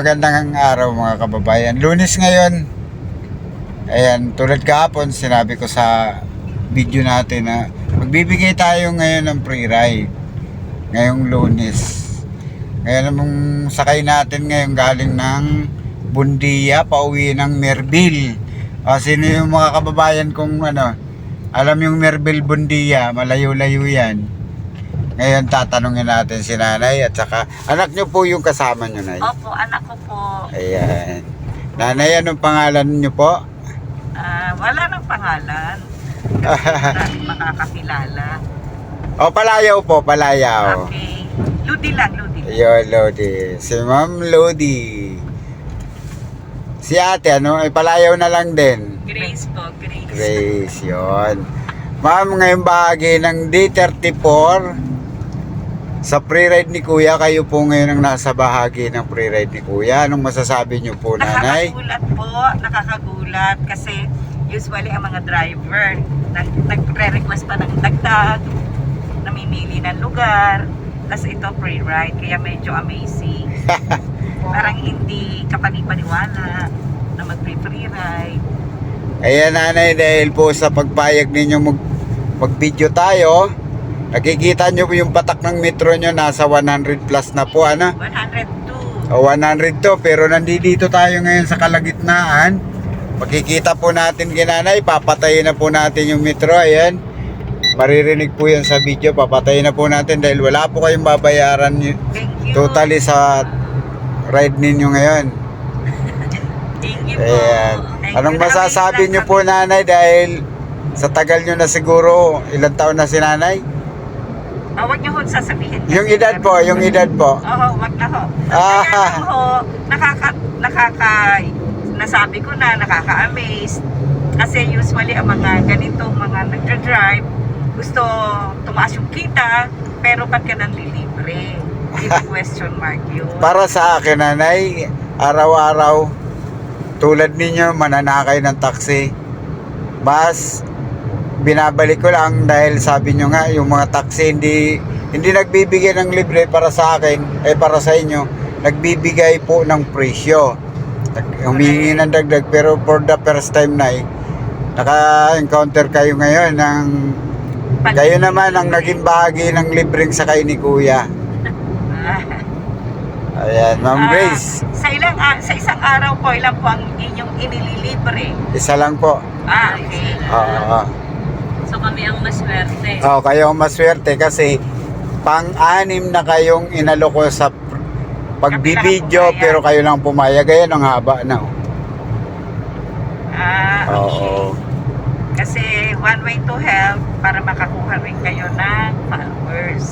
magandang araw mga kababayan. Lunes ngayon. Ayan, tulad kahapon, sinabi ko sa video natin na magbibigay tayo ngayon ng free ride. Ngayong lunes. Ngayon namang sakay natin ngayon galing ng Bundia, pauwi ng Merbil. O, sino yung mga kababayan kong ano, alam yung Merbil Bundia, malayo-layo yan. Ngayon tatanungin natin si nanay at saka anak nyo po yung kasama nyo nay. Opo, anak ko po. Ayan. Nanay, anong pangalan nyo po? Ah, wala nang pangalan. Kasi makakakilala. o, palayaw po, palayaw. Okay. Ludi lang, Ludi. Ayun, Lodi. Si Ma'am Lodi. Si ate, ano? Ay, palayaw na lang din. Grace po, Grace. Grace, yun. Ma'am, ngayong bahagi ng D34, sa pre-ride ni Kuya, kayo po ngayon ang nasa bahagi ng pre-ride ni Kuya. Anong masasabi niyo po, nanay? Nakakagulat po, nakakagulat kasi usually ang mga driver nag, nagre-request pa ng dagdag, namimili ng lugar, tapos ito free ride, kaya medyo amazing. Parang hindi kapanipaniwala na mag-free ride. Ayan nanay, dahil po sa pagpayag ninyo mag, mag-video tayo, nakikita nyo po yung patak ng metro nyo, nasa 100 plus na po, ano? 102. O 100 to, pero nandito tayo ngayon sa kalagitnaan. Makikita po natin kinanay, papatayin na po natin yung metro, ayan. Maririnig po yan sa video, papatayin na po natin dahil wala po kayong babayaran totally sa ride ninyo ngayon. Thank you po. Ayan. Thank Anong you. masasabi nyo po nanay dahil sa tagal nyo na siguro, ilang taon na si nanay? Ah, wag niyo ho sasabihin. Yung edad po, yung edad po. Oo, wag na ho. Ah. Kaya lang ho, nakaka, nakaka, nasabi ko na, nakaka-amaze. Kasi usually ang mga ganitong mga nagdra-drive, gusto tumaas yung kita, pero ba't ka nang lilibre? Hindi question mark yun. Para sa akin nanay, araw-araw, tulad ninyo, mananakay ng taxi, bus, binabalik ko lang dahil sabi nyo nga, yung mga taxi hindi, hindi nagbibigay ng libre para sa akin, eh para sa inyo, nagbibigay po ng presyo. Humingi ng dagdag, pero for the first time na naka-encounter kayo ngayon ng kayo naman ang naging bahagi ng libreng sakay ni Kuya. Ah. Ayan, Ma'am Ah, Grace. sa ilang ah, sa isang araw po, ilan po ang inyong inililibre? Isa lang po. Ah, okay. Oo. So kami ang maswerte. Oh, kayo ang maswerte kasi pang-anim na kayong inaloko sa pr- pagbibideo pero kayo lang pumayag. Ayan ang haba na. oh. Ah, okay. Oo. Kasi one way to help para makakuha rin kayo ng followers.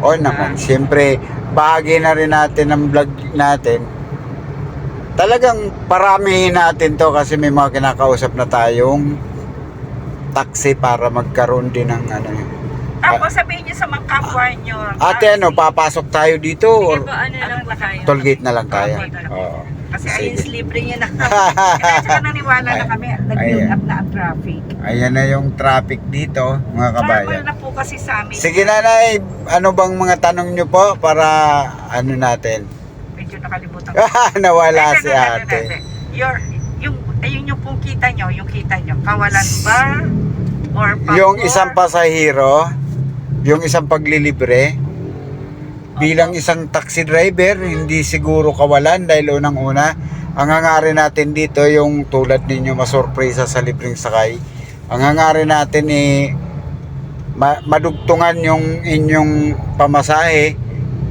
O naman, siyempre, bahagi na rin natin ng vlog natin. Talagang paramihin natin to kasi may mga kinakausap na tayong taxi para magkaroon din ng ano. Tapos sabihin niyo sa mga kapwa niyo. Ate, ano, papasok tayo dito or ano lang ba tayo? toll gate na lang tayo? Toll gate na lang. Oo. Kasi Sige. ayun, libre niya na. Kaya saka naniwala na kami, nag-build ayan. up na ang traffic. Ayan na yung traffic dito, mga kabayan. Normal na po kasi sa amin. Sige nanay, ano bang mga tanong nyo po para ano natin? Medyo nakalimutan ko. Nawala Ay, si hindi, hindi, ate. hindi. Your, yung, ayun yung pong kita nyo, yung kita nyo, kawalan ba? Or pabor? Yung isang pasahero, yung isang paglilibre, bilang isang taxi driver, hindi siguro kawalan dahil unang-una, ang hangarin natin dito yung tulad ninyo masurpresa sa libreng sakay. Ang hangarin natin eh, ma- madugtungan yung inyong pamasahe,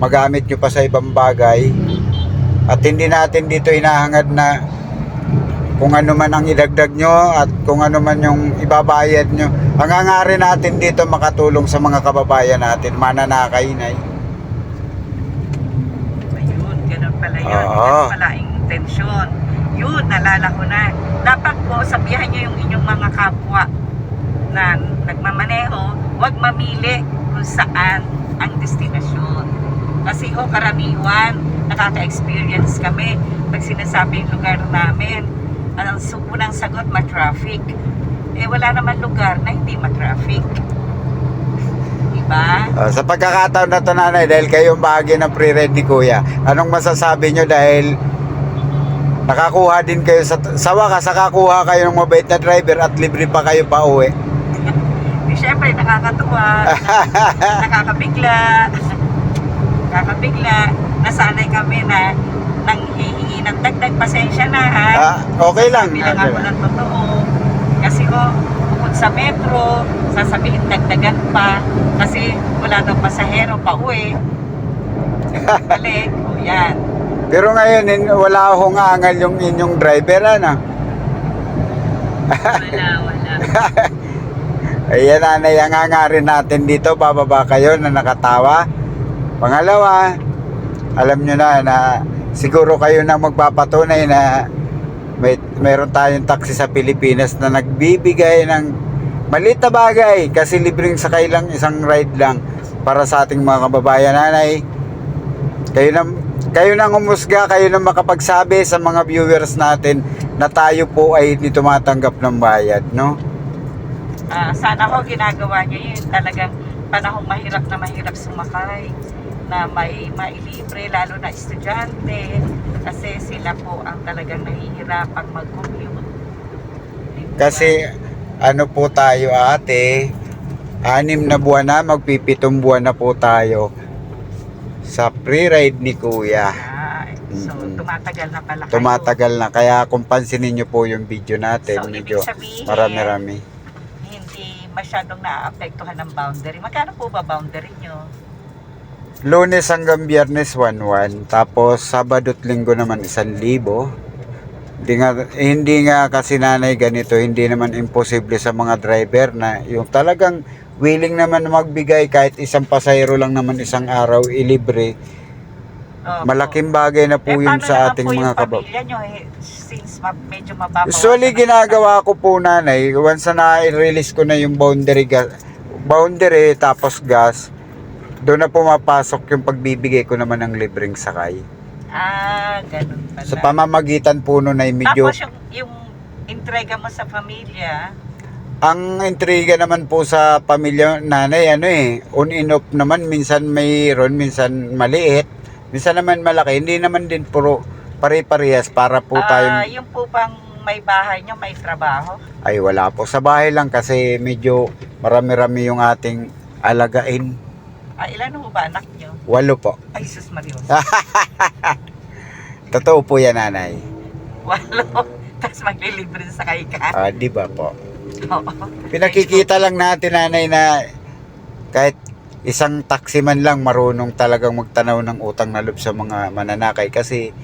magamit nyo pa sa ibang bagay. At hindi natin dito hinahangad na kung ano man ang idagdag nyo at kung ano man yung ibabayad nyo. Ang hangarin natin dito makatulong sa mga kababayan natin, mananakay na Ayun, ganun pala yun. Oo. Ganun pala ang intensyon. Yun, nalala ko na. Dapat po, sabihan nyo yung inyong mga kapwa na nagmamaneho, huwag mamili kung saan ang destinasyon. Kasi ho, karaniwan, nakaka-experience kami pag sinasabi yung lugar namin. Ang unang sagot, ma-traffic. Eh, wala naman lugar na hindi ma-traffic. Diba? Ah, sa pagkakataon na to nanay, dahil kayong bahagi ng pre-read ni Kuya, anong masasabi nyo dahil Nakakuha din kayo sa sa wakas, nakakuha kayo ng mabait na driver at libre pa kayo pa uwi. Di syempre, nakakatuwa, nakakabigla, nakakabigla. Nasanay kami na nang hihingi ng dagdag pasensya na ha. Ah, okay lang. Sabi lang Okay ako ng totoo. Kasi ko, bukod sa metro, sasabihin dagdagan pa. Kasi wala daw pasahero pa uwi. Balik. O yan. Pero ngayon, wala akong angal yung inyong driver, ano? Wala, wala. Ayan, nanay, ang angarin natin dito, bababa kayo na nakatawa. Pangalawa, alam nyo na na siguro kayo na magpapatunay na may, meron tayong taxi sa Pilipinas na nagbibigay ng maliit na bagay kasi libreng sakay lang, isang ride lang para sa ating mga kababayan nanay. Kayo na, kayo na umusga, kayo na makapagsabi sa mga viewers natin na tayo po ay hindi tumatanggap ng bayad, no? Ah, sana ho ginagawa niyo yun. Talagang panahong mahirap na mahirap sumakay na may mailibre lalo na estudyante kasi sila po ang talagang nahihirapang mag-commute. Kasi ano po tayo ate, anim na buwan na, magpipitong buwan na po tayo sa pre-ride ni Kuya. Ah, so tumatagal na pala kayo. Tumatagal na, kaya kung pansinin nyo po yung video natin, So, medyo marami-rami. hindi masyadong naapektuhan ng boundary. Magkano po ba boundary nyo? Lunes hanggang biyernes 1-1, tapos Sabado at Linggo naman 1,000. Hindi nga, hindi nga kasi nanay ganito, hindi naman imposible sa mga driver na yung talagang willing naman na magbigay kahit isang pasahero lang naman isang araw ilibre. Opo. Malaking bagay na po Eh, yun sa ating mga kabab. eh, since ma- medyo mababaw. Usually ginagawa ko po nanay, once na na-release ko na yung boundary gas, boundary tapos gas, doon na pumapasok yung pagbibigay ko naman ng libreng sakay. Ah, ganun pala. Sa pamamagitan po nun ay medyo Tapos yung, yung entrega mo sa pamilya, Ang intriga naman po sa pamilya nanay, ano eh, on and off naman, minsan mayroon, minsan maliit, minsan naman malaki, hindi naman din puro pare-parehas para po ah, tayong, yung po bang may bahay nyo, may trabaho? ay wala po, sa bahay lang kasi medyo marami-rami yung ating alagain, Ah, ilan ho ba anak nyo? walo po. Ay, sus Mario. Totoo po yan nanay, Walo. Tapos maglilibre sa kay ka. Ah, di ba po? Oo. Pinakikita lang natin nanay na kahit isang taxi man lang marunong talagang magtanaw ng utang na loob sa mga mananakay kasi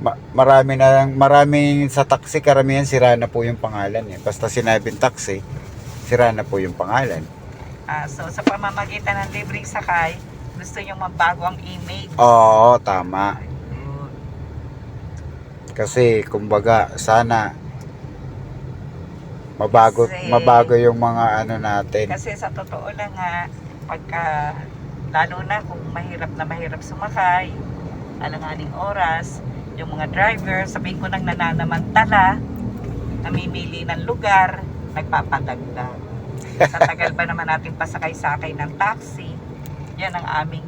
ma- marami na lang marami sa taxi karamihan sira na po yung pangalan eh. Basta sinabing taxi, sira na po yung pangalan. Ah, so, sa pamamagitan ng libreng sakay, gusto nyo mabago ang image. Oo, tama. Kasi kumbaga sana mabago Kasi- mabago yung mga ano natin. Kasi sa totoo lang nga, pagka, lalo na kung mahirap na mahirap sumakay, alanganing oras, yung mga driver, sabihin ko nang nananamantala, namimili ng lugar, nagpapadagdag. Sa tagal pa naman natin pasakay-sakay ng taxi, yan ang aming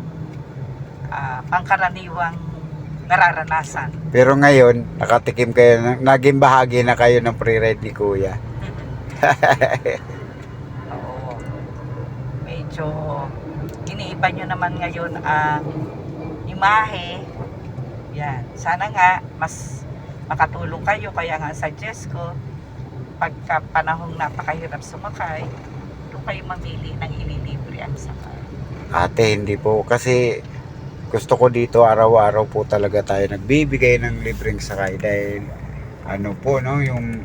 ah, pangkaraniwang nararanasan. Pero ngayon, nakatikim kayo, ng- naging bahagi na kayo ng pre-ride ni Kuya. Oo. Medyo iniiba nyo naman ngayon ang imahe. Yan. Sana nga mas makatulong kayo. Kaya nga suggest ko pagka panahong napakahirap sumakay, doon kayo mamili ng ililibre ang sakay. Ate, hindi po. Kasi gusto ko dito araw-araw po talaga tayo nagbibigay ng libreng sakay dahil ano po no yung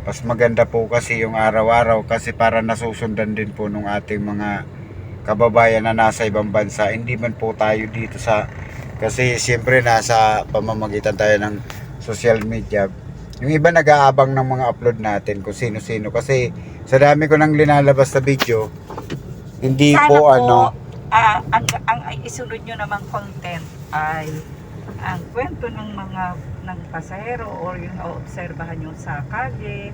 mas maganda po kasi yung araw-araw kasi para nasusundan din po nung ating mga kababayan na nasa ibang bansa hindi man po tayo dito sa kasi siyempre nasa pamamagitan tayo ng social media yung iba nag-aabang ng mga upload natin kung sino-sino kasi sa dami ko nang linalabas na video hindi Sana po ano ah, ang, ang isunod nyo namang content ay ang kwento ng mga ng pasahero or yung naobserbahan nyo sa kalye.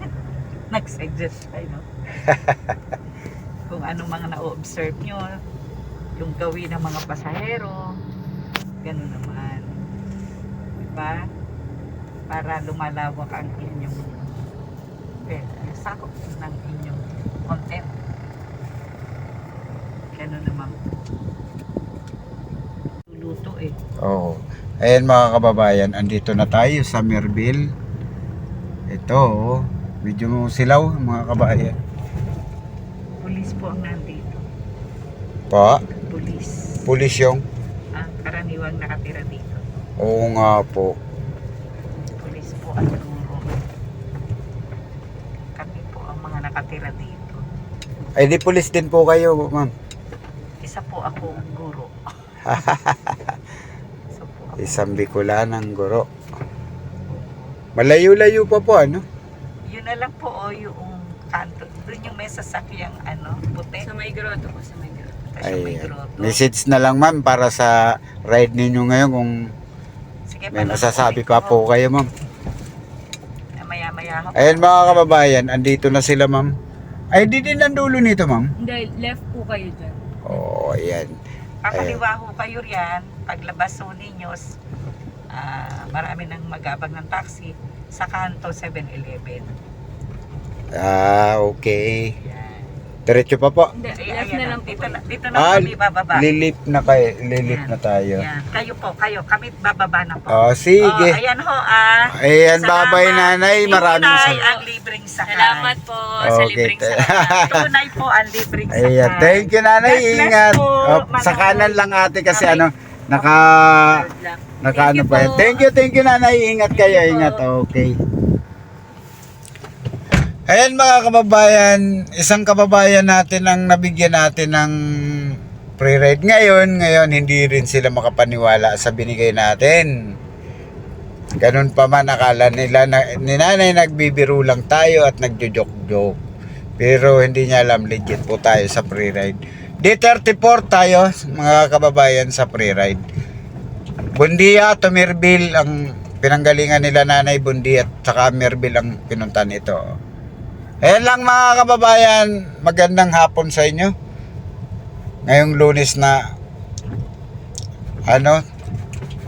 Nag-suggest tayo, no? Kung anong mga na-observe nyo, yung gawin ng mga pasahero, ganun naman. ba? Para lumalawak ang inyong yung sakop ng inyong content. Ganun naman. Luto eh. Oo. Ayan mga kababayan, andito na tayo sa Merville. Ito, oh, medyo silaw mga kababayan. Pulis po ang nandito. Pa, Pulis. pulis yung. Ang karaniwang nakatira dito. Oo nga po. Pulis po at guro. Kami po ang mga nakatira dito. Ay di pulis din po kayo, ma'am. Isa po ako guro. Isa po ako. Isang Bicolanang guro. Malayo-layo pa po, ano? Yun na lang po o yung kanto. Doon yung may sasakyang ano, puti. Sa may grotto po, sa may grotto. Yung may Ay, grotto. message na lang ma'am para sa ride ninyo ngayon kung Sige, may masasabi pa ko. po kayo, ma'am. Maya-maya. Ayan mga kababayan, andito na sila, ma'am. Ay, di din ang dulo nito, ma'am. Hindi, left po kayo dyan. Oo, oh, ayan. Kakaliwa ho kayo riyan. Paglabas ho ninyo, ah, marami nang magabag ng taxi sa kanto 7-Eleven. Ah, okay. Yan. Diretso pa po. Hindi, left ayan na lang po dito na, dito na Ah, kami bababa. Lilip na kayo, lilip na tayo. Yan. Kayo po, kayo. Kami bababa na po. Oh, sige. Oh, ayan ho ah. Ayan, Salamat. babay nanay. Maraming Tunay salamat. ang libreng sakay. Salamat po sa Okay, libreng te- sakay. Tunay po ang libreng sakay. Ayan, thank you nanay. God bless Ingat. po, Oh, sa Manoy. kanan lang ate kasi Okay. ano, naka naka Thank ano you pa yan. po. Thank you, thank you nanay. Ingat kayo, ingat. Okay. Ayan mga kababayan, isang kababayan natin ang nabigyan natin ng pre-ride ngayon. Ngayon, hindi rin sila makapaniwala sa binigay natin. Ganun pa man, akala nila na, ni nanay nagbibiro lang tayo at nagjo-joke-joke. Pero hindi niya alam, legit po tayo sa pre-ride. D34 tayo, mga kababayan, sa pre-ride. Bundia to Merville ang pinanggalingan nila nanay Bundia at saka Merville ang pinuntan ito. Ayan lang mga kababayan, magandang hapon sa inyo. Ngayong lunes na ano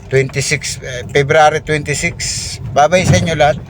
26 eh, February 26. Babay sa inyo lahat.